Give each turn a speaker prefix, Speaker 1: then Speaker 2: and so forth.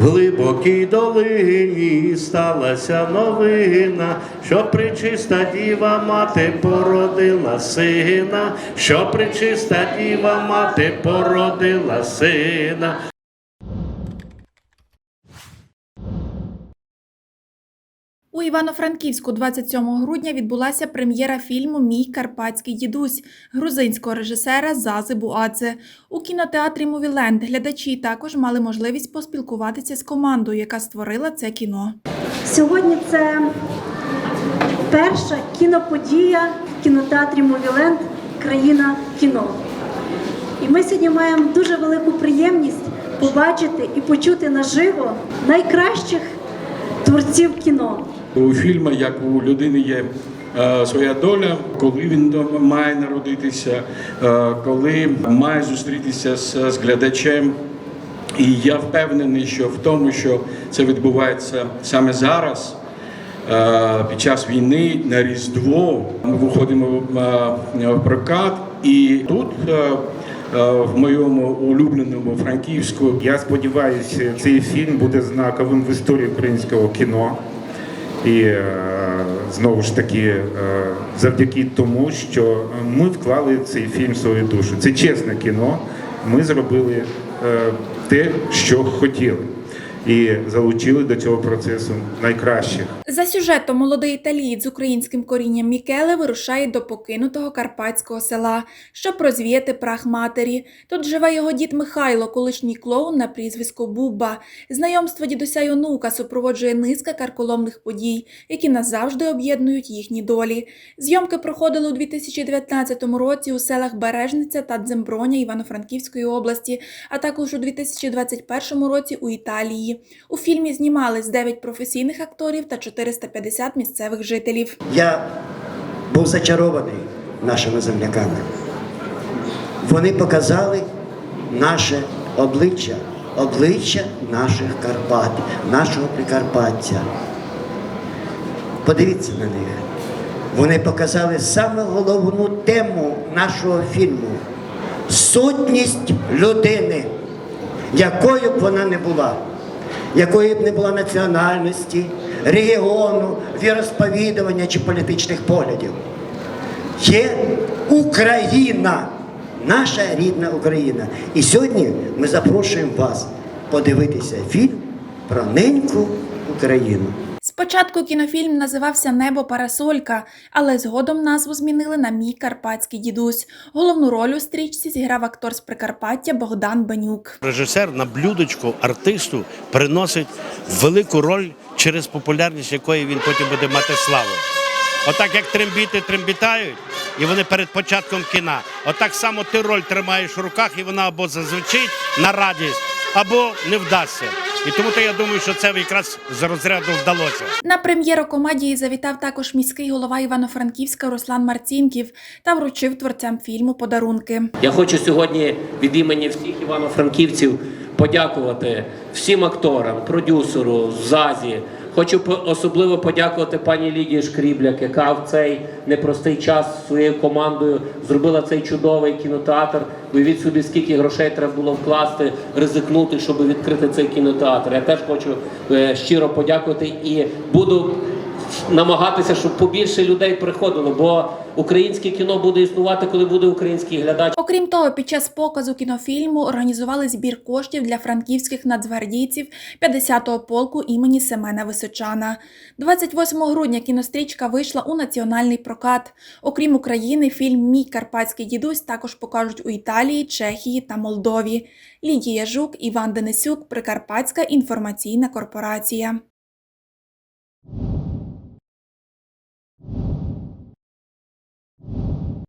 Speaker 1: Глибокій долині сталася новина, що причиста діва мати породила сина, що причиста діва мати породила сина.
Speaker 2: У Івано-Франківську 27 грудня відбулася прем'єра фільму Мій карпатський дідусь грузинського режисера Зази Буадзе. У кінотеатрі Мовіленд глядачі також мали можливість поспілкуватися з командою, яка створила це кіно.
Speaker 3: Сьогодні це перша кіноподія в кінотеатрі Мовіленд Країна кіно. І ми сьогодні маємо дуже велику приємність побачити і почути наживо найкращих творців кіно.
Speaker 4: У фільму, як у людини є е, своя доля, коли він має народитися, е, коли має зустрітися з, з глядачем. І я впевнений, що в тому, що це відбувається саме зараз, е, під час війни на Різдво, ми виходимо в прокат, і тут. В моєму улюбленому Франківську
Speaker 5: Я сподіваюся, цей фільм буде знаковим в історії українського кіно. І е, знову ж таки, е, завдяки тому, що ми вклали в цей фільм свою душу. Це чесне кіно. Ми зробили е, те, що хотіли, і залучили до цього процесу найкращих.
Speaker 2: За сюжетом молодий італієць з українським корінням Мікеле вирушає до покинутого карпатського села, щоб розвіяти прах матері. Тут живе його дід Михайло, колишній клоун на прізвисько Бубба. Знайомство дідуся й онука супроводжує низка карколомних подій, які назавжди об'єднують їхні долі. Зйомки проходили у 2019 році у селах Бережниця та Дземброня Івано-Франківської області, а також у 2021 році у Італії. У фільмі знімались 9 професійних акторів та 450 місцевих жителів.
Speaker 6: Я був зачарований нашими земляками. Вони показали наше обличчя, обличчя наших Карпат, нашого Прикарпаття. Подивіться на них. Вони показали саме головну тему нашого фільму сутність людини, якою б вона не була, якої б не була національності, регіону, віросповідування чи політичних поглядів. Є Україна, наша рідна Україна. І сьогодні ми запрошуємо вас подивитися фільм про неньку Україну.
Speaker 2: Спочатку кінофільм називався Небо Парасолька, але згодом назву змінили на Мій карпатський дідусь. Головну роль у стрічці зіграв актор з Прикарпаття Богдан Бенюк.
Speaker 1: Режисер на блюдечку артисту приносить велику роль, через популярність якої він потім буде мати славу. Отак як трембіти трембітають, і вони перед початком кіна. Отак само ти роль тримаєш в руках, і вона або зазвучить на радість, або не вдасться. І тому то я думаю, що це якраз з розряду вдалося.
Speaker 2: На прем'єру комедії завітав також міський голова Івано-Франківська Руслан Марцінків та вручив творцям фільму подарунки.
Speaker 7: Я хочу сьогодні від імені всіх івано-франківців подякувати всім акторам, продюсеру, ЗАЗі. Хочу особливо подякувати пані Лідії Шкрібляк, яка в цей непростий час своєю командою зробила цей чудовий кінотеатр. Уявіть собі, скільки грошей треба було вкласти, ризикнути, щоб відкрити цей кінотеатр. Я теж хочу е, щиро подякувати і буду намагатися, щоб побільше людей приходило, бо українське кіно буде існувати, коли буде український глядач.
Speaker 2: Окрім того, під час показу кінофільму організували збір коштів для франківських нацгвардійців 50-го полку імені Семена Височана. 28 грудня кінострічка вийшла у національний прокат. Окрім України, фільм Мій карпатський дідусь також покажуть у Італії, Чехії та Молдові. Лідія Жук, Іван Денисюк, Прикарпатська інформаційна корпорація.